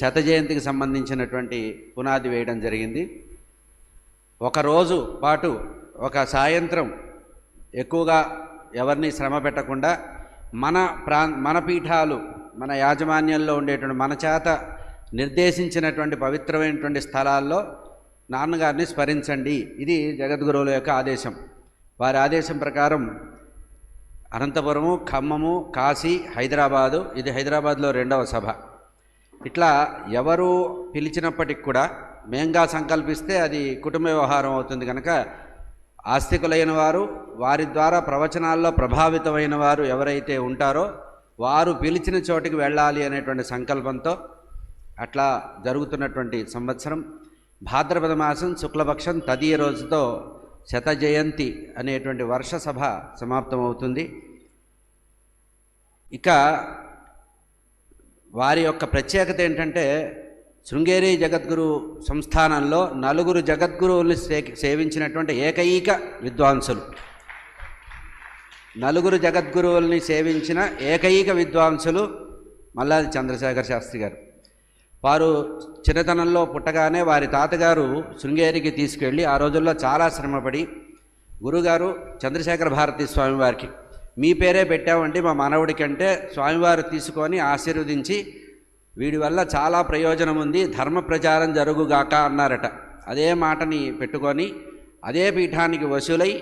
శత జయంతికి సంబంధించినటువంటి పునాది వేయడం జరిగింది. ఒకరోజు పాటు ఒక సాయంత్రం ఎక్కువగా ఎవరిని శ్రమ పెట్టకుండా మన ప్రా మన పీఠాలు మన యాజమాన్యంలో ఉండేటువంటి మన చేత నిర్దేశించినటువంటి పవిత్రమైనటువంటి స్థలాల్లో నాన్నగారిని స్మరించండి. ఇది జగద్గురువుల యొక్క ఆదేశం. వారి ఆదేశం ప్రకారం అనంతపురము ఖమ్మము కాశీ హైదరాబాదు ఇది హైదరాబాద్లో రెండవ సభ. ఇట్లా ఎవరు పిలిచినప్పటికి కూడా మేంగా సంకల్పిస్తే అది కుటుంబ వ్యవహారం అవుతుంది కనుక ఆస్తికులైన వారు వారి ద్వారా ప్రవచనాల్లో ప్రభావితమైన వారు ఎవరైతే ఉంటారో వారు పిలిచిన చోటికి వెళ్ళాలి అనేటువంటి సంకల్పంతో అట్లా జరుగుతున్నటువంటి సంవత్సరం. భాద్రపద మాసం శుక్లపక్షం తదియ రోజుతో శత జయంతి అనేటువంటి వర్ష సభ సమాప్తమవుతుంది. ఇక వారి యొక్క ప్రత్యేకత ఏంటంటే శృంగేరి జగద్గురు సంస్థానంలో నలుగురు జగద్గురువుల్ని సే సేవించినటువంటి ఏకైక విద్వాంసులు. నలుగురు జగద్గురువుల్ని సేవించిన ఏకైక విద్వాంసులు మల్లాది చంద్రశేఖర్ శాస్త్రి గారు. వారు చిన్నతనంలో పుట్టగానే వారి తాతగారు శృంగేరికి తీసుకెళ్ళి ఆ రోజుల్లో చాలా శ్రమపడి గురుగారు చంద్రశేఖర భారతి స్వామి వారికి మీ పేరే పెట్టామండి మా మనవడికి స్వామివారు తీసుకొని ఆశీర్వదించి వీడి వల్ల చాలా ప్రయోజనం ఉంది ధర్మ ప్రచారం జరుగుగాక అన్నారట. అదే మాటని పెట్టుకొని అదే పీఠానికి వసూలై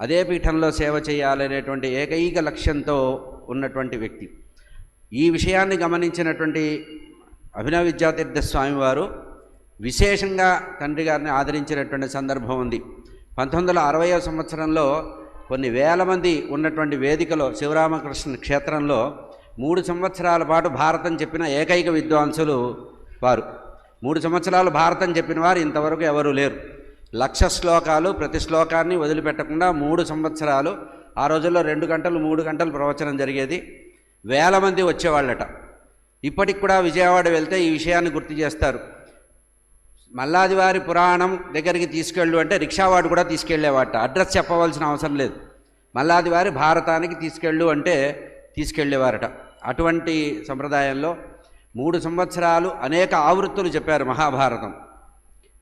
అదే పీఠంలో సేవ చేయాలనేటువంటి ఏకైక లక్ష్యంతో ఉన్నటువంటి వ్యక్తి. ఈ విషయాన్ని గమనించినటువంటి అభినవ విద్యాతీర్థ స్వామివారు విశేషంగా తండ్రి గారిని ఆదరించినటువంటి సందర్భం ఉంది. పంతొమ్మిది వందల అరవయో సంవత్సరంలో కొన్ని వేల మంది ఉన్నటువంటి వేదికలో శివరామకృష్ణ క్షేత్రంలో మూడు సంవత్సరాల పాటు భారతం చెప్పిన ఏకైక విద్వాంసులు వారు. మూడు సంవత్సరాలు భారతం చెప్పిన వారు ఇంతవరకు ఎవరూ లేరు. లక్ష శ్లోకాలు ప్రతి శ్లోకాన్ని వదిలిపెట్టకుండా మూడు సంవత్సరాలు ఆ రోజుల్లో రెండు గంటలు మూడు గంటలు ప్రవచనం జరిగేది. వేల మంది వచ్చేవాళ్ళట. ఇప్పటికి కూడా విజయవాడ వెళ్తే ఈ విషయాన్ని గుర్తు చేస్తారు. మల్లాదివారి పురాణం దగ్గరికి తీసుకెళ్ళు అంటే రిక్షావాడు కూడా తీసుకెళ్ళేవాట అడ్రస్ చెప్పవలసిన అవసరం లేదు. మల్లాదివారి భారతానికి తీసుకెళ్ళు అంటే తీసుకెళ్ళేవారట. అటువంటి సంప్రదాయంలో మూడు సంవత్సరాలు అనేక ఆవృత్తులు చెప్పారు మహాభారతం.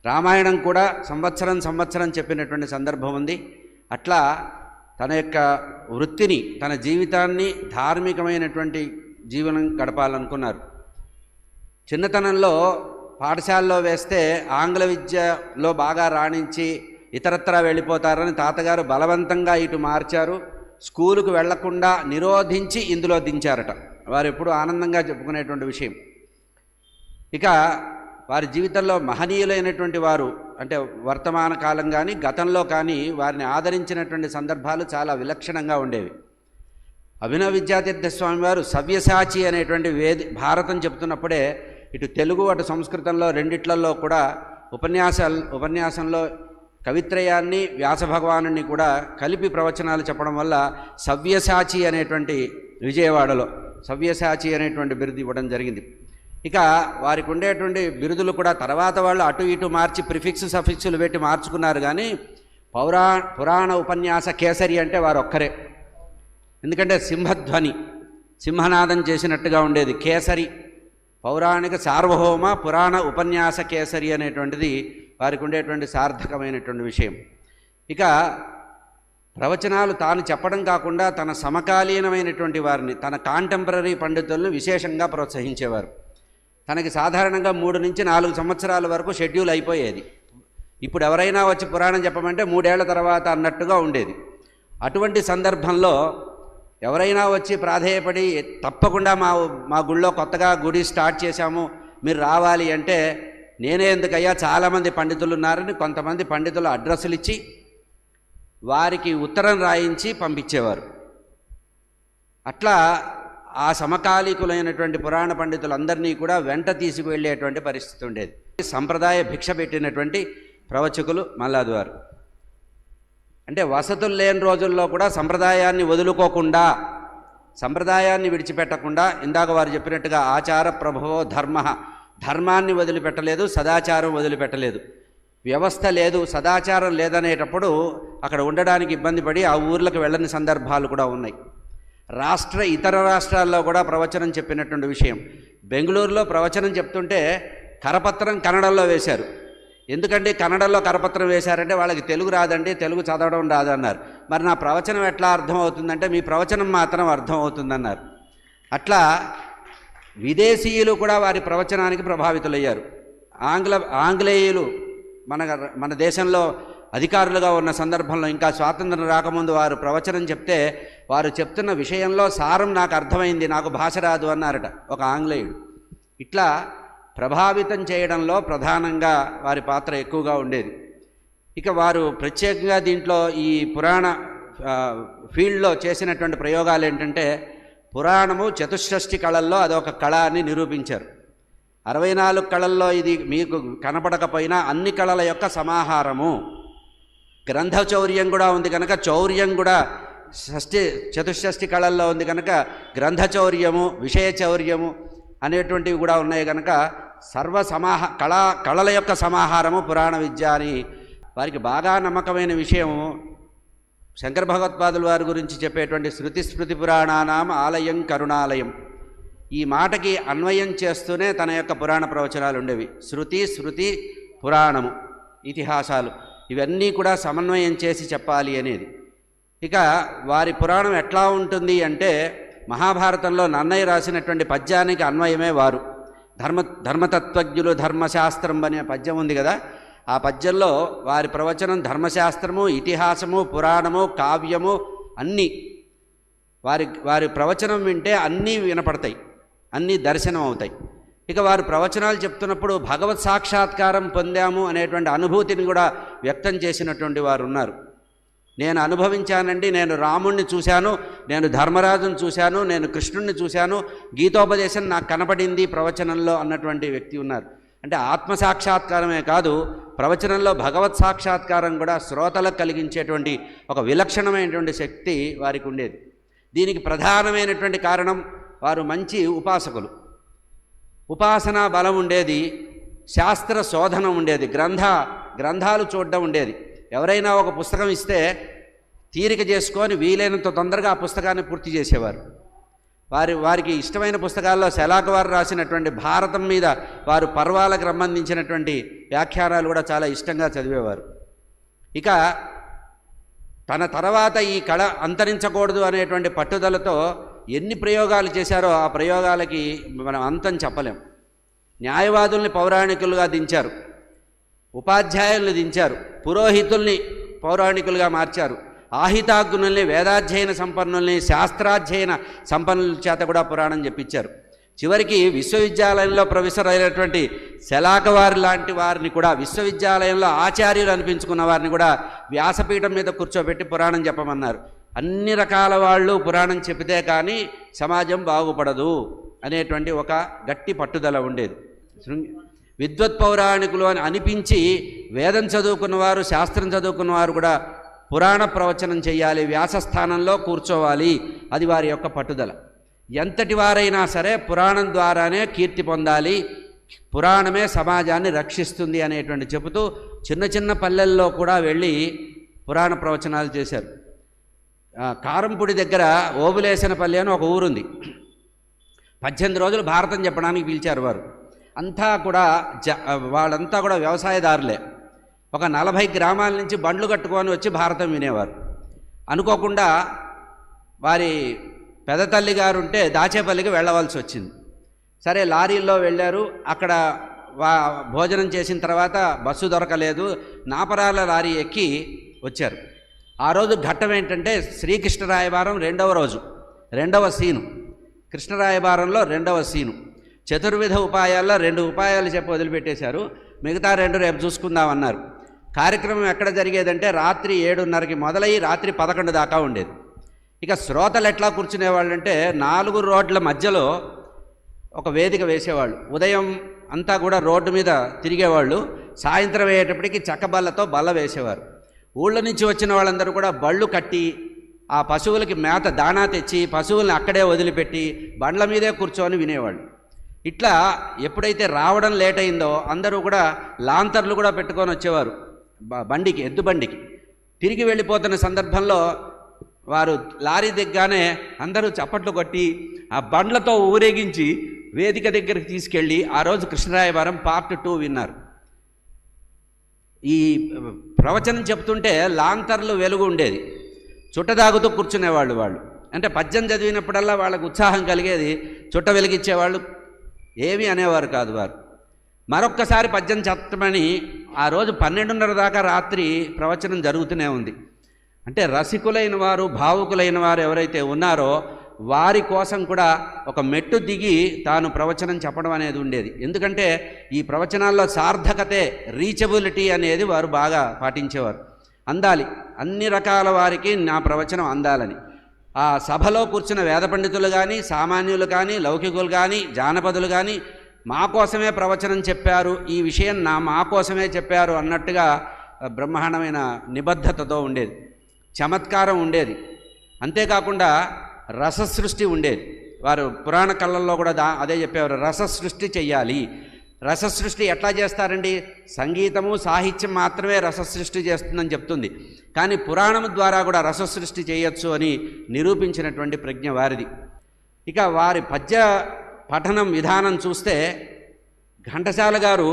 రామాయణం కూడా సంవత్సరం సంవత్సరం చెప్పినటువంటి సందర్భం ఉంది. అట్లా తన యొక్క వృత్తిని తన జీవితాన్ని ధార్మికమైనటువంటి జీవనం గడపాలనుకున్నారు. చిన్నతనంలో పాఠశాలలో వేస్తే ఆంగ్ల విద్యలో బాగా రాణించి ఇతరత్రా వెళ్ళిపోతారని తాతగారు బలవంతంగా ఇటు మార్చారు. స్కూలుకు వెళ్ళకుండా నిరోధించి ఇందులో దించారట. వారు ఎప్పుడు ఆనందంగా చెప్పుకునేటువంటి విషయం. ఇక వారి జీవితంలో మహనీయులైనటువంటి వారు అంటే వర్తమాన కాలం కానీ గతంలో కానీ వారిని ఆదరించినటువంటి సందర్భాలు చాలా విలక్షణంగా ఉండేవి. అభినవ విద్యాతీర్థ స్వామి వారు సవ్యసాచి అనేటువంటి వేది భారతం చెప్తున్నప్పుడే ఇటు తెలుగు అటు సంస్కృతంలో రెండిట్లలో కూడా ఉపన్యాసాలు ఉపన్యాసంలో కవిత్రయాన్ని వ్యాసభగవాను కూడా కలిపి ప్రవచనాలు చెప్పడం వల్ల సవ్యసాచి అనేటువంటి విజయవాడలో సవ్యసాచి అనేటువంటి బిరుదు ఇవ్వడం జరిగింది. ఇక వారికి ఉండేటువంటి బిరుదులు కూడా తర్వాత వాళ్ళు అటు ఇటు మార్చి ప్రిఫిక్స్ సఫిక్స్లు పెట్టి మార్చుకున్నారు కానీ పౌరా పురాణ ఉపన్యాస కేసరి అంటే వారు ఒక్కరే ఎందుకంటే సింహధ్వని సింహనాదం చేసినట్టుగా ఉండేది. కేసరి పౌరాణిక సార్వభౌమ పురాణ ఉపన్యాస కేసరి అనేటువంటిది వారికి ఉండేటువంటి సార్థకమైనటువంటి విషయం. ఇక ప్రవచనాలు తాను చెప్పడం కాకుండా తన సమకాలీనమైనటువంటి వారిని తన కాంటెంపరీ పండితులను విశేషంగా ప్రోత్సహించేవారు. తనకి సాధారణంగా మూడు నుంచి నాలుగు సంవత్సరాల వరకు షెడ్యూల్ అయిపోయేది. ఇప్పుడు ఎవరైనా వచ్చి పురాణం చెప్పమంటే మూడేళ్ళ తర్వాత అన్నట్టుగా ఉండేది. అటువంటి సందర్భంలో ఎవరైనా వచ్చి ప్రాధేయపడి తప్పకుండా మా మా గుళ్ళో కొత్తగా గుడి స్టార్ట్ చేశాము మీరు రావాలి అంటే నేనే ఎందుకయ్యా? చాలామంది పండితులు ఉన్నారని కొంతమంది పండితులు అడ్రస్సులు ఇచ్చి వారికి ఉత్తరం రాయించి పంపించేవారు. అట్లా ఆ సమకాలీకులైనటువంటి పురాణ పండితులందరినీ కూడా వెంట తీసుకువెళ్ళేటువంటి పరిస్థితి ఉండేది. సంప్రదాయ భిక్ష పెట్టినటువంటి ప్రవచకులు మల్లాదివారు. అంటే వసతులు లేని రోజుల్లో కూడా సంప్రదాయాన్ని వదులుకోకుండా సంప్రదాయాన్ని విడిచిపెట్టకుండా ఇందాక వారు చెప్పినట్టుగా ఆచార ప్రభవో ధర్మ ధర్మాన్ని వదిలిపెట్టలేదు సదాచారం వదిలిపెట్టలేదు. వ్యవస్థ లేదు సదాచారం లేదనేటప్పుడు అక్కడ ఉండడానికి ఇబ్బంది పడి ఆ ఊర్లకు వెళ్ళని సందర్భాలు కూడా ఉన్నాయి. రాష్ట్ర ఇతర రాష్ట్రాల్లో కూడా ప్రవచనం చెప్పినటువంటి విషయం. బెంగళూరులో ప్రవచనం చెప్తుంటే కరపత్రం కన్నడలో వేశారు. ఎందుకంటే కన్నడలో కరపత్రం వేశారంటే వాళ్ళకి తెలుగు రాదండి తెలుగు చదవడం రాదన్నారు. మరి నా ప్రవచనం ఎట్లా అర్థం అవుతుందంటే మీ ప్రవచనం మాత్రం అర్థం అవుతుందన్నారు అట్లా విదేశీయులు కూడా వారి ప్రవచనానికి ప్రభావితులయ్యారు. ఆంగ్ల ఆంగ్లేయులు మన మన దేశంలో అధికారులుగా ఉన్న సందర్భంలో ఇంకా స్వాతంత్రం రాకముందు వారు ప్రవచనం చెప్తే వారు చెప్తున్న విషయంలో సారం నాకు అర్థమైంది నాకు భాష రాదు అన్నారట ఒక ఆంగ్లేయుడు. ఇట్లా ప్రభావితం చేయడంలో ప్రధానంగా వారి పాత్ర ఎక్కువగా ఉండేది. ఇక వారు ప్రత్యేకంగా దీంట్లో ఈ పురాణ ఫీల్డ్లో చేసినటువంటి ప్రయోగాలు ఏంటంటే పురాణము చతుషష్ఠి కళల్లో అదొక కళ అని నిరూపించారు. అరవై నాలుగు కళల్లో ఇది మీకు కనపడకపోయినా అన్ని కళల యొక్క సమాహారము. గ్రంథ చౌర్యం కూడా ఉంది కనుక చౌర్యం కూడా షష్ఠి చతుషష్ఠి కళల్లో ఉంది కనుక గ్రంథ చౌర్యము విషయ చౌర్యము అనేటువంటివి కూడా ఉన్నాయి కనుక సర్వ సమాహ కళా కళల యొక్క సమాహారము పురాణ విద్య అని వారికి బాగా నమ్మకమైన విషయము. శంకర భగవత్పాదుల వారి గురించి చెప్పేటువంటి శృతి స్మృతి పురాణానాం ఆలయం కరుణాలయం. ఈ మాటకి అన్వయం చేస్తూనే తన యొక్క పురాణ ప్రవచనాలు ఉండేవి. శృతి శృతి పురాణము ఇతిహాసాలు ఇవన్నీ కూడా సమన్వయం చేసి చెప్పాలి అనేది. ఇక వారి పురాణం ఎట్లా ఉంటుంది అంటే మహాభారతంలో నన్నయ్య రాసినటువంటి పద్యానికి అన్వయమే వారు. ధర్మ ధర్మతత్వజ్ఞులు ధర్మశాస్త్రం అనే పద్యం ఉంది కదా ఆ పద్యంలో వారి ప్రవచనం ధర్మశాస్త్రము ఇతిహాసము పురాణము కావ్యము అన్నీ వారి వారి ప్రవచనం వింటే అన్నీ వినపడతాయి అన్నీ దర్శనం అవుతాయి ఇక వారు ప్రవచనాలు చెప్తున్నప్పుడు భగవత్ సాక్షాత్కారం పొందాము అనేటువంటి అనుభూతిని కూడా వ్యక్తం చేసినటువంటి వారు ఉన్నారు నేను అనుభవించానండి నేను రాముణ్ణి చూశాను నేను ధర్మరాజును చూశాను నేను కృష్ణుణ్ణి చూశాను గీతోపదేశం నాకు కనపడింది ప్రవచనంలో అన్నటువంటి వ్యక్తి ఉన్నారు. అంటే ఆత్మ సాక్షాత్కారమే కాదు ప్రవచనంలో భగవత్ సాక్షాత్కారం కూడా శ్రోతలకు కలిగించేటువంటి ఒక విలక్షణమైనటువంటి శక్తి వారికి ఉండేది. దీనికి ప్రధానమైనటువంటి కారణం వారు మంచి ఉపాసకులు. ఉపాసనా బలం ఉండేది శాస్త్ర శోధన ఉండేది గ్రంథ గ్రంథాలు చూడడం ఉండేది. ఎవరైనా ఒక పుస్తకం ఇస్తే తీరిక చేసుకొని వీలైనంత తొందరగా ఆ పుస్తకాన్ని పూర్తి చేసేవారు. వారి వారికి ఇష్టమైన పుస్తకాల్లో శలాక వారు రాసినటువంటి భారతం మీద వారు పర్వాలకు సంబంధించినటువంటి వ్యాఖ్యానాలు కూడా చాలా ఇష్టంగా చదివేవారు. ఇక తన తర్వాత ఈ కళ అంతరించకూడదు అనేటువంటి పట్టుదలతో ఎన్ని ప్రయోగాలు చేశారో ఆ ప్రయోగాలకి మనం అంతం చెప్పలేం. న్యాయవాదుల్ని పౌరాణికులుగా దించారు. ఉపాధ్యాయుల్ని దించారు. పురోహితుల్ని పౌరాణికులుగా మార్చారు. ఆహితాగ్నుల్ని వేదాధ్యయన సంపన్నుల్ని శాస్త్రాధ్యయన సంపన్నుల చేత కూడా పురాణం చెప్పించారు. చివరికి విశ్వవిద్యాలయంలో ప్రొఫెసర్ అయినటువంటి శలాక వారి లాంటి వారిని కూడా విశ్వవిద్యాలయంలో ఆచార్యులు అనిపించుకున్న వారిని కూడా వ్యాసపీఠం మీద కూర్చోబెట్టి పురాణం చెప్పమన్నారు. అన్ని రకాల వాళ్ళు పురాణం చెబితే కానీ సమాజం బాగుపడదు అనేటువంటి ఒక గట్టి పట్టుదల ఉండేది. విద్వత్ పౌరాణికులు అని అనిపించి వేదం చదువుకున్నవారు శాస్త్రం చదువుకున్నవారు కూడా పురాణ ప్రవచనం చేయాలి వ్యాసస్థానంలో కూర్చోవాలి. అది వారి యొక్క పట్టుదల. ఎంతటి వారైనా సరే పురాణం ద్వారానే కీర్తి పొందాలి. పురాణమే సమాజాన్ని రక్షిస్తుంది అనేటువంటి చెబుతూ చిన్న చిన్న పల్లెల్లో కూడా వెళ్ళి పురాణ ప్రవచనాలు చేశారు. కారంపూడి దగ్గర ఓబులేసనపల్లి అని ఒక ఊరుంది. పద్దెనిమిది రోజులు భారతం చెప్పడానికి పిలిచారు వారు. అంతా కూడా జ వాళ్ళంతా కూడా వ్యవసాయదారులే. ఒక నలభై గ్రామాల నుంచి బండ్లు కట్టుకొని వచ్చి భారతం వినేవారు. అనుకోకుండా వారి పెదతల్లి గారు ఉంటే దాచేపల్లికి వెళ్ళవలసి వచ్చింది. సరే లారీల్లో వెళ్ళారు. అక్కడ వా భోజనం చేసిన తర్వాత బస్సు దొరకలేదు. నాపరాల లారీ ఎక్కి వచ్చారు. ఆ రోజు ఘట్టం ఏంటంటే శ్రీకృష్ణరాయవారం రెండవ రోజు రెండవ సీను. కృష్ణరాయవారంలో రెండవ సీను. చతుర్విధ ఉపాయాల్లో రెండు ఉపాయాలు చెప్పి వదిలిపెట్టేశారు. మిగతా రెండు రేపు చూసుకుందామన్నారు కార్యక్రమం ఎక్కడ జరిగేదంటే రాత్రి ఏడున్నరకి మొదలయ్యి రాత్రి పదకొండు దాకా ఉండేది. ఇక శ్రోతలు ఎట్లా కూర్చునేవాళ్ళంటే నాలుగు రోడ్ల మధ్యలో ఒక వేదిక వేసేవాళ్ళు. ఉదయం అంతా కూడా రోడ్డు మీద తిరిగేవాళ్ళు. సాయంత్రం అయ్యేటప్పటికి చెక్క బల్ల వేసేవారు. ఊళ్ళ నుంచి వచ్చిన వాళ్ళందరూ కూడా బళ్ళు కట్టి ఆ పశువులకి మేత దాణా తెచ్చి పశువుల్ని అక్కడే వదిలిపెట్టి బండ్ల మీదే కూర్చొని వినేవాళ్ళు. ఇట్లా ఎప్పుడైతే రావడం లేట్ అయిందో అందరూ కూడా లాంతర్లు కూడా పెట్టుకొని వచ్చేవారు. బండికి ఎద్దు బండికి. తిరిగి వెళ్ళిపోతున్న సందర్భంలో వారు లారీ దిగ్గానే అందరూ చప్పట్లు కొట్టి ఆ బండ్లతో ఊరేగించి వేదిక దగ్గరికి తీసుకెళ్ళి ఆ రోజు కృష్ణరాయవరం పార్ట్ టూ విన్నారు. ఈ ప్రవచనం చెప్తుంటే లాంతర్లు వెలుగు ఉండేది. చుట్టదాగుతూ కూర్చునేవాళ్ళు వాళ్ళు. అంటే పద్యం చదివినప్పుడల్లా వాళ్ళకు ఉత్సాహం కలిగేది. చుట్ట వెలిగించేవాళ్ళు ఏమీ అనేవారు కాదు వారు. మరొక్కసారి పద్యం చెప్పమని ఆ రోజు పన్నెండున్నర దాకా రాత్రి ప్రవచనం జరుగుతూనే ఉంది. అంటే రసికులైన వారు భావుకులైన వారు ఎవరైతే ఉన్నారో వారి కోసం కూడా ఒక మెట్టు దిగి తాను ప్రవచనం చెప్పడం అనేది ఉండేది. ఎందుకంటే ఈ ప్రవచనాల్లో సార్థకతే రీచబిలిటీ అనేది వారు బాగా పాటించేవారు. అందాలి. అన్ని రకాల వారికి నా ప్రవచనం అందాలని. ఆ సభలో కూర్చున్న వేద పండితులు కానీ సామాన్యులు కానీ లౌకికులు కానీ జానపదులు కానీ మా కోసమే ప్రవచనం చెప్పారు ఈ విషయం నా మా కోసమే చెప్పారు అన్నట్టుగా బ్రహ్మాండమైన నిబద్ధతతో ఉండేది. చమత్కారం ఉండేది. అంతేకాకుండా రససృష్టి ఉండేది. వారు పురాణ కళల్లో కూడా దా అదే చెప్పేవారు రససృష్టి చెయ్యాలి. రససృష్టి ఎట్లా చేస్తారండి? సంగీతము సాహిత్యం మాత్రమే రససృష్టి చేస్తుందని చెప్తుంది. కానీ పురాణం ద్వారా కూడా రససృష్టి చేయొచ్చు అని నిరూపించినటువంటి ప్రజ్ఞ వారిది. ఇక వారి పద్య పఠనం విధానం చూస్తే ఘంటసాల గారు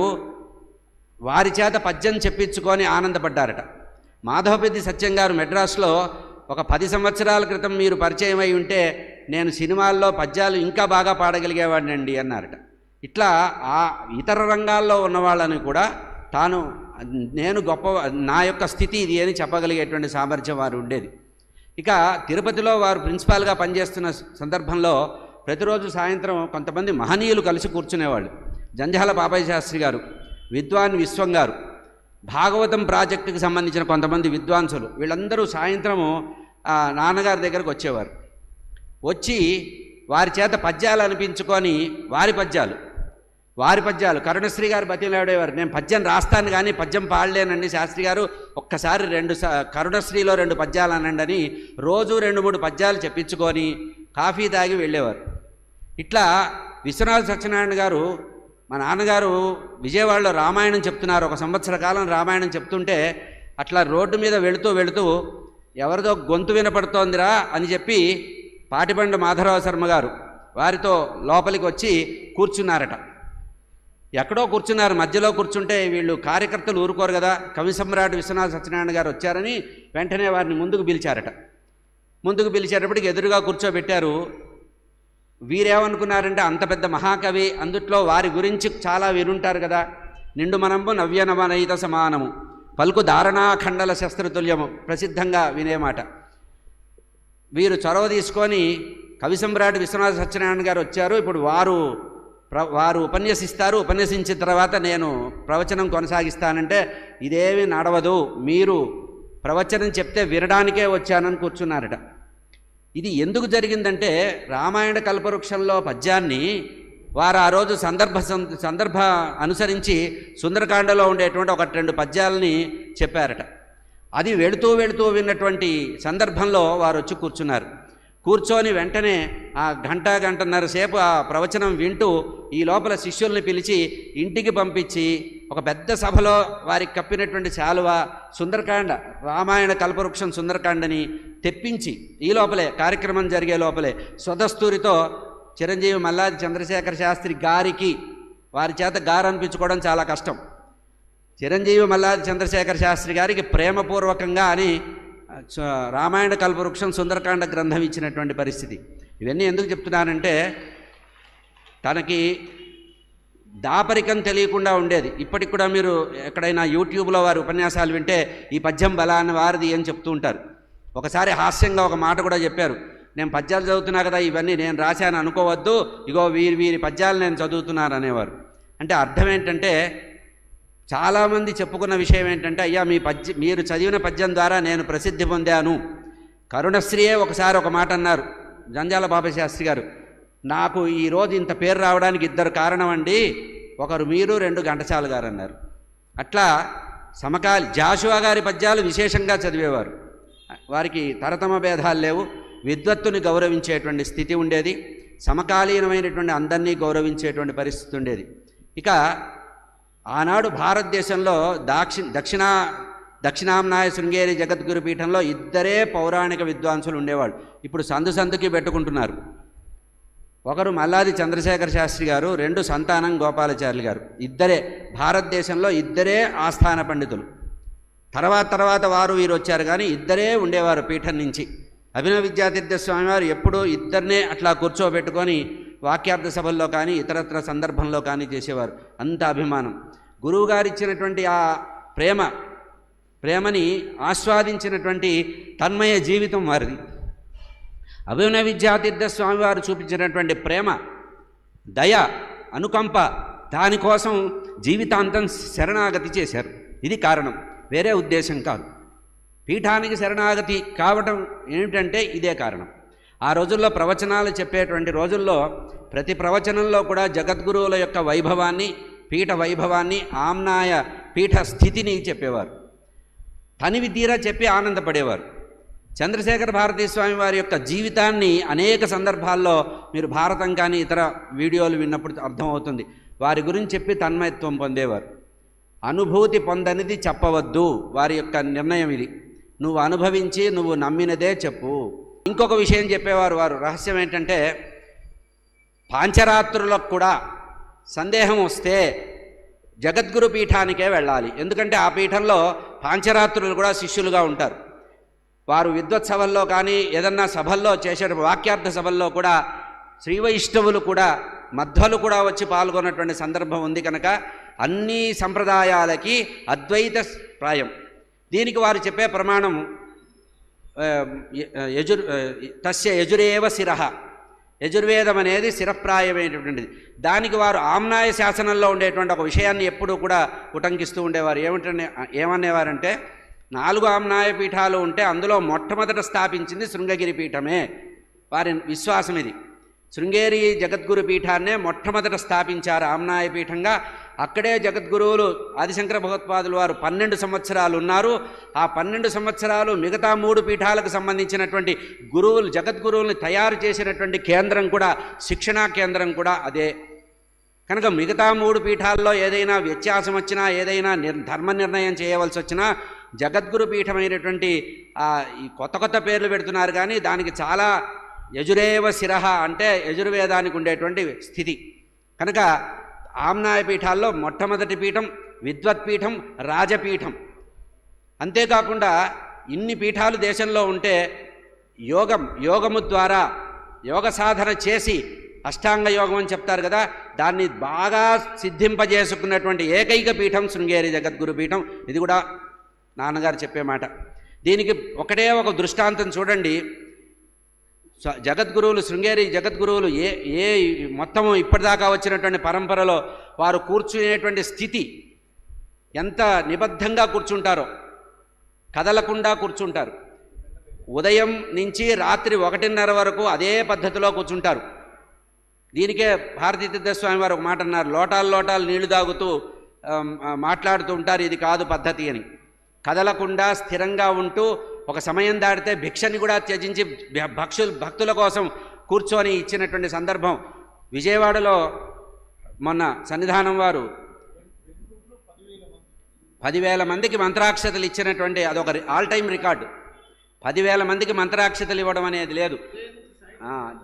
వారి చేత పద్యం చెప్పించుకొని ఆనందపడ్డారట. మాధవపెద్ది సత్యం గారు మెడ్రాస్లో ఒక పది సంవత్సరాల క్రితం మీరు పరిచయం అయి ఉంటే నేను సినిమాల్లో పద్యాలు ఇంకా బాగా పాడగలిగేవాడినండి అన్నారట. ఇట్లా ఆ ఇతర రంగాల్లో ఉన్న వాళ్ళని కూడా తాను నేను గొప్ప నా యొక్క స్థితి ఇది అని చెప్పగలిగేటువంటి సామర్థ్యం వారు ఉండేది. ఇక తిరుపతిలో వారు ప్రిన్సిపాల్గా పనిచేస్తున్న సందర్భంలో ప్రతిరోజు సాయంత్రం కొంతమంది మహనీయులు కలిసి కూర్చునేవాళ్ళు. జంజాల బాబాయ్ శాస్త్రి గారు విద్వాన్ విశ్వం గారు భాగవతం ప్రాజెక్టుకి సంబంధించిన కొంతమంది విద్వాంసులు. వీళ్ళందరూ సాయంత్రము నాన్నగారి దగ్గరకు వచ్చేవారు. వచ్చి వారి చేత పద్యాలు అనిపించుకొని వారి పద్యాలు వారి పద్యాలు. కరుణశ్రీ గారు బతిలాడేవారు నేను పద్యం రాస్తాను కానీ పద్యం పాడలేనండి శాస్త్రి గారు. ఒక్కసారి రెండు కరుణశ్రీలో రెండు పద్యాలు అనండి అని రోజు రెండు మూడు పద్యాలు చెప్పించుకొని కాఫీ తాగి వెళ్ళేవారు. ఇట్లా విశ్వనాథ సత్యనారాయణ గారు మా నాన్నగారు విజయవాడలో రామాయణం చెప్తున్నారు. ఒక సంవత్సర కాలం రామాయణం చెప్తుంటే అట్లా రోడ్డు మీద వెళుతూ వెళుతూ ఎవరిదో గొంతు వినపడుతోందిరా అని చెప్పి పాటిబండ మాధవరావు శర్మ గారు వారితో లోపలికి వచ్చి కూర్చున్నారట. ఎక్కడో కూర్చున్నారు. మధ్యలో కూర్చుంటే వీళ్ళు కార్యకర్తలు ఊరుకోరు కదా. కవి సమ్రాట్ విశ్వనాథ సత్యనారాయణ గారు వచ్చారని వెంటనే వారిని ముందుకు పిలిచారట. ముందుకు పిలిచేటప్పటికి ఎదురుగా కూర్చోబెట్టారు వీరేమనుకున్నారంటే అంత పెద్ద మహాకవి అందుట్లో వారి గురించి చాలా వీరుంటారు కదా. నిండు మనంబు నవ్యనవనయిత సమానము. పలుకు దారణాఖండల శస్త్రతుల్యము. ప్రసిద్ధంగా వినేమాట వీరు చొరవ తీసుకొని కవి సమ్రాట్ విశ్వనాథ సత్యనారాయణ గారు వచ్చారు. ఇప్పుడు వారు ప్ర వారు ఉపన్యసిస్తారు. ఉపన్యసించిన తర్వాత నేను ప్రవచనం కొనసాగిస్తానంటే ఇదేమి నడవదు. మీరు ప్రవచనం చెప్తే వినడానికే వచ్చానని కూర్చున్నారట. ఇది ఎందుకు జరిగిందంటే రామాయణ కల్పవృక్షంలో పద్యాన్ని వారు ఆ రోజు సందర్భ సందర్భ అనుసరించి సుందరకాండలో ఉండేటువంటి ఒకటి రెండు పద్యాలని చెప్పారట. అది వెళుతూ వెళుతూ విన్నటువంటి సందర్భంలో వారు వచ్చి కూర్చున్నారు. కూర్చొని వెంటనే ఆ గంట గంటన్నర సేపు ఆ ప్రవచనం వింటూ ఈ లోపల శిష్యుల్ని పిలిచి ఇంటికి పంపించి ఒక పెద్ద సభలో వారికి కప్పినటువంటి శాలువ సుందరకాండ రామాయణ కల్పవృక్షం సుందరకాండని తెప్పించి ఈ లోపలే కార్యక్రమం జరిగే లోపలే స్వదస్తూరితో చిరంజీవి మల్లాది చంద్రశేఖర శాస్త్రి గారికి వారి చేత గారు అనిపించుకోవడం చాలా కష్టం. చిరంజీవి మల్లాది చంద్రశేఖర శాస్త్రి గారికి ప్రేమపూర్వకంగా అని రామాయణ కల్పవృక్షం సుందరకాండ గ్రంథం ఇచ్చినటువంటి పరిస్థితి. ఇవన్నీ ఎందుకు చెప్తున్నానంటే తనకి దాపరికం తెలియకుండా ఉండేది. ఇప్పటికి కూడా మీరు ఎక్కడైనా యూట్యూబ్లో వారి ఉపన్యాసాలు వింటే ఈ పద్యం బలాన్ని వారిది అని చెప్తూ ఉంటారు. ఒకసారి హాస్యంగా ఒక మాట కూడా చెప్పారు. నేను పద్యాలు చదువుతున్నా కదా ఇవన్నీ నేను రాశాను అనుకోవద్దు. ఇగో వీరి వీరి పద్యాలు నేను చదువుతున్నాను అనేవారు. అంటే అర్థం ఏంటంటే చాలామంది చెప్పుకున్న విషయం ఏంటంటే అయ్యా మీ పద్య మీరు చదివిన పద్యం ద్వారా నేను ప్రసిద్ధి పొందాను. కరుణశ్రీయే ఒకసారి ఒక మాట అన్నారు. జంజాల బాబశాస్త్రి గారు. నాకు ఈరోజు ఇంత పేరు రావడానికి ఇద్దరు కారణం అండి ఒకరు మీరు రెండు ఘంటసాల గారు అన్నారు అట్లా సమకాలి జాషువా గారి పద్యాలు విశేషంగా చదివేవారు. వారికి తరతమ భేదాలు లేవు. విద్వత్తుని గౌరవించేటువంటి స్థితి ఉండేది. సమకాలీనమైనటువంటి అందరినీ గౌరవించేటువంటి పరిస్థితి ఉండేది. ఇక ఆనాడు భారతదేశంలో దాక్షి దక్షిణ దక్షిణాంనాయ శృంగేరి జగద్గురు పీఠంలో ఇద్దరే పౌరాణిక విద్వాంసులు ఉండేవాళ్ళు. ఇప్పుడు సందు సందుకి పెట్టుకుంటున్నారు. ఒకరు మల్లాది చంద్రశేఖర శాస్త్రి గారు రెండు సంతానం గోపాలచార్యులు గారు. ఇద్దరే భారతదేశంలో ఇద్దరే ఆస్థాన పండితులు. తర్వాత తర్వాత వారు వీరు వచ్చారు కానీ ఇద్దరే ఉండేవారు పీఠం నుంచి. అభినవ విద్యాతీర్థ స్వామివారు ఎప్పుడూ ఇద్దరినే అట్లా కూర్చోబెట్టుకొని వాక్యార్థ సభల్లో కానీ ఇతరత్ర సందర్భంలో కానీ చేసేవారు. అంత అభిమానం. గురువుగారు ఇచ్చినటువంటి ఆ ప్రేమ ప్రేమని ఆస్వాదించినటువంటి తన్మయ జీవితం వారిది. అభినవ విద్యాతీర్థ స్వామివారు చూపించినటువంటి ప్రేమ దయ అనుకంప దానికోసం జీవితాంతం శరణాగతి చేశారు. ఇది కారణం. వేరే ఉద్దేశం కాదు. పీఠానికి శరణాగతి కావటం ఏమిటంటే ఇదే కారణం. ఆ రోజుల్లో ప్రవచనాలు చెప్పేటువంటి రోజుల్లో ప్రతి ప్రవచనంలో కూడా జగద్గురువుల యొక్క వైభవాన్ని పీఠ వైభవాన్ని ఆమ్నాయ పీఠ స్థితిని చెప్పేవారు. తనివి తీరా చెప్పి ఆనందపడేవారు. చంద్రశేఖర భారతీ స్వామి వారి యొక్క జీవితాన్ని అనేక సందర్భాల్లో మీరు భారతం కానీ ఇతర వీడియోలు విన్నప్పుడు అర్థమవుతుంది. వారి గురించి చెప్పి తన్మయత్వం పొందేవారు. అనుభూతి పొందనిది చెప్పవద్దు. వారి యొక్క నిర్ణయం ఇది. నువ్వు అనుభవించి నువ్వు నమ్మినదే చెప్పు. ఇంకొక విషయం చెప్పేవారు వారు. రహస్యం ఏంటంటే పాంచరాత్రులకు కూడా సందేహం వస్తే జగద్గురు పీఠానికే వెళ్ళాలి. ఎందుకంటే ఆ పీఠంలో పాంచరాత్రులు కూడా శిష్యులుగా ఉంటారు. వారు విద్వత్సభల్లో కానీ ఏదన్నా సభల్లో చేసే వాక్యార్థ సభల్లో కూడా శ్రీవైష్ణవులు కూడా మధ్వలు కూడా వచ్చి పాల్గొన్నటువంటి సందర్భం ఉంది కనుక అన్ని సంప్రదాయాలకి అద్వైత ప్రాయం. దీనికి వారు చెప్పే ప్రమాణం యజు యజుర్ తస్య యజురేవ శిర. యజుర్వేదం అనేది శిరప్రాయమైనటువంటిది. దానికి వారు ఆమ్నాయ శాసనంలో ఉండేటువంటి ఒక విషయాన్ని ఎప్పుడూ కూడా ఉటంకిస్తూ ఉండేవారు. ఏమిటనే ఏమనేవారంటే నాలుగు ఆమ్నాయ పీఠాలు ఉంటే అందులో మొట్టమొదట స్థాపించింది శృంగగిరి పీఠమే. వారి విశ్వాసం ఇది. శృంగేరి జగద్గురు పీఠాన్నే మొట్టమొదట స్థాపించారు ఆమ్నాయ పీఠంగా. అక్కడే జగద్గురువులు ఆదిశంకర భగవత్పాదులు వారు పన్నెండు సంవత్సరాలు ఉన్నారు. ఆ పన్నెండు సంవత్సరాలు మిగతా మూడు పీఠాలకు సంబంధించినటువంటి గురువులు జగద్గురువుల్ని తయారు చేసినటువంటి కేంద్రం కూడా శిక్షణా కేంద్రం కూడా అదే. కనుక మిగతా మూడు పీఠాల్లో ఏదైనా వ్యత్యాసం వచ్చినా ఏదైనా నిర్ ధర్మ నిర్ణయం చేయవలసి వచ్చినా జగద్గురు పీఠమైనటువంటి ఈ కొత్త కొత్త పేర్లు పెడుతున్నారు కానీ దానికి చాలా యజురేవ శిరహ అంటే యజుర్వేదానికి ఉండేటువంటి స్థితి. కనుక ఆమ్నాయ పీఠాల్లో మొట్టమొదటి పీఠం విద్వత్ పీఠం రాజపీఠం. అంతేకాకుండా ఇన్ని పీఠాలు దేశంలో ఉంటే యోగం యోగము ద్వారా యోగ సాధన చేసి అష్టాంగ యోగం అని చెప్తారు కదా దాన్ని బాగా సిద్ధింపజేసుకున్నటువంటి ఏకైక పీఠం శృంగేరి జగద్గురు పీఠం. ఇది కూడా నాన్నగారు చెప్పే మాట. దీనికి ఒకటే ఒక దృష్టాంతం చూడండి. స- జగద్గురువులు శృంగేరి జగద్గురువులు ఏ ఏ మొత్తం ఇప్పటిదాకా వచ్చినటువంటి పరంపరలో వారు కూర్చునేటువంటి స్థితి ఎంత నిబద్ధంగా కూర్చుంటారో కదలకుండా కూర్చుంటారు. ఉదయం నుంచి రాత్రి ఒకటిన్నర వరకు అదే పద్ధతిలో కూర్చుంటారు. దీనికే భారతీ తీర్థస్వామి వారు ఒక మాట అన్నారు లోటాలు లోటాలు నీళ్ళు తాగుతూ మాట్లాడుతూ ఉంటారు ఇది కాదు పద్ధతి అని. కదలకుండా స్థిరంగా ఉంటూ ఒక సమయం దాటితే భిక్షని కూడా త్యజించి భక్షులు భక్తుల కోసం కూర్చొని ఇచ్చినటువంటి సందర్భం. విజయవాడలో మొన్న సన్నిధానం వారు పదివేల మందికి మంత్రాక్షతలు ఇచ్చినటువంటి అదొక ఆల్ టైం రికార్డు. పదివేల మందికి మంత్రాక్షతలు ఇవ్వడం అనేది లేదు.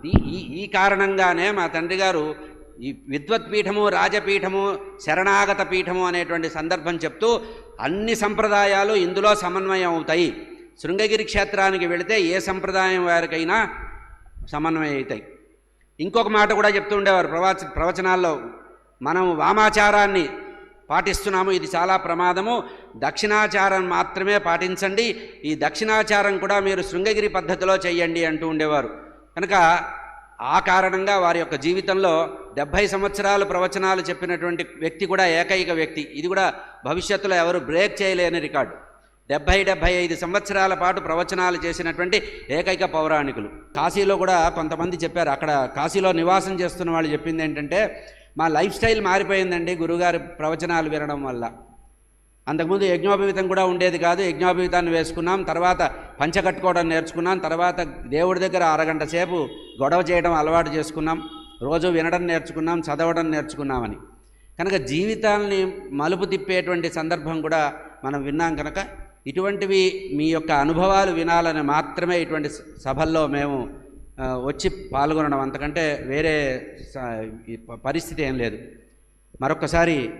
దీ- ఈ ఈ కారణంగానే మా తండ్రి గారు ఈ విద్వత్పీఠము రాజపీఠము శరణాగత పీఠము అనేటువంటి సందర్భం చెప్తూ అన్ని సంప్రదాయాలు ఇందులో సమన్వయం అవుతాయి. శృంగగిరి క్షేత్రానికి వెళితే ఏ సంప్రదాయం వారికైనా సమన్వయం అవుతాయి. ఇంకొక మాట కూడా చెప్తూ ఉండేవారు ప్రవచ ప్రవచనాల్లో. మనం వామాచారాన్ని పాటిస్తున్నాము ఇది చాలా ప్రమాదము. దక్షిణాచారం మాత్రమే పాటించండి ఈ దక్షిణాచారం కూడా మీరు శృంగగిరి పద్ధతిలో చేయండి అంటూ ఉండేవారు. కనుక ఆ కారణంగా వారి యొక్క జీవితంలో డెబ్భై సంవత్సరాలు ప్రవచనాలు చెప్పినటువంటి వ్యక్తి కూడా ఏకైక వ్యక్తి. ఇది కూడా భవిష్యత్తులో ఎవరు బ్రేక్ చేయలేని రికార్డు. డెబ్భై డెబ్భై ఐదు సంవత్సరాల పాటు ప్రవచనాలు చేసినటువంటి ఏకైక పౌరాణికులు. కాశీలో కూడా కొంతమంది చెప్పారు. అక్కడ కాశీలో నివాసం చేస్తున్న వాళ్ళు చెప్పింది ఏంటంటే మా లైఫ్ స్టైల్ మారిపోయిందండి గురుగారి ప్రవచనాలు వినడం వల్ల. అంతకుముందు యజ్ఞోపవీతం కూడా ఉండేది కాదు. యజ్ఞోపవీతాన్ని వేసుకున్నాం. తర్వాత పంచ కట్టుకోవడం నేర్చుకున్నాం. తర్వాత దేవుడి దగ్గర అరగంట సేపు గొడవ చేయడం అలవాటు చేసుకున్నాం. రోజు వినడం నేర్చుకున్నాం చదవడం నేర్చుకున్నామని. కనుక జీవితాల్ని మలుపు తిప్పేటువంటి సందర్భం కూడా మనం విన్నాం కనుక ఇటువంటివి మీ యొక్క అనుభవాలు వినాలని మాత్రమే ఇటువంటి సభల్లో మేము వచ్చి పాల్గొనడం. అంతకంటే వేరే స- ఈ పరిస్థితి ఏం లేదు. మరొకసారి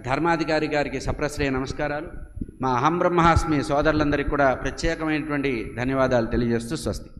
ధర్మాధికారి గారికి సప్రశ్రయ నమస్కారాలు. మా అహం బ్రహ్మాస్మి సోదరులందరికీ కూడా ప్రత్యేకమైనటువంటి ధన్యవాదాలు తెలియజేస్తూ స్వస్తి.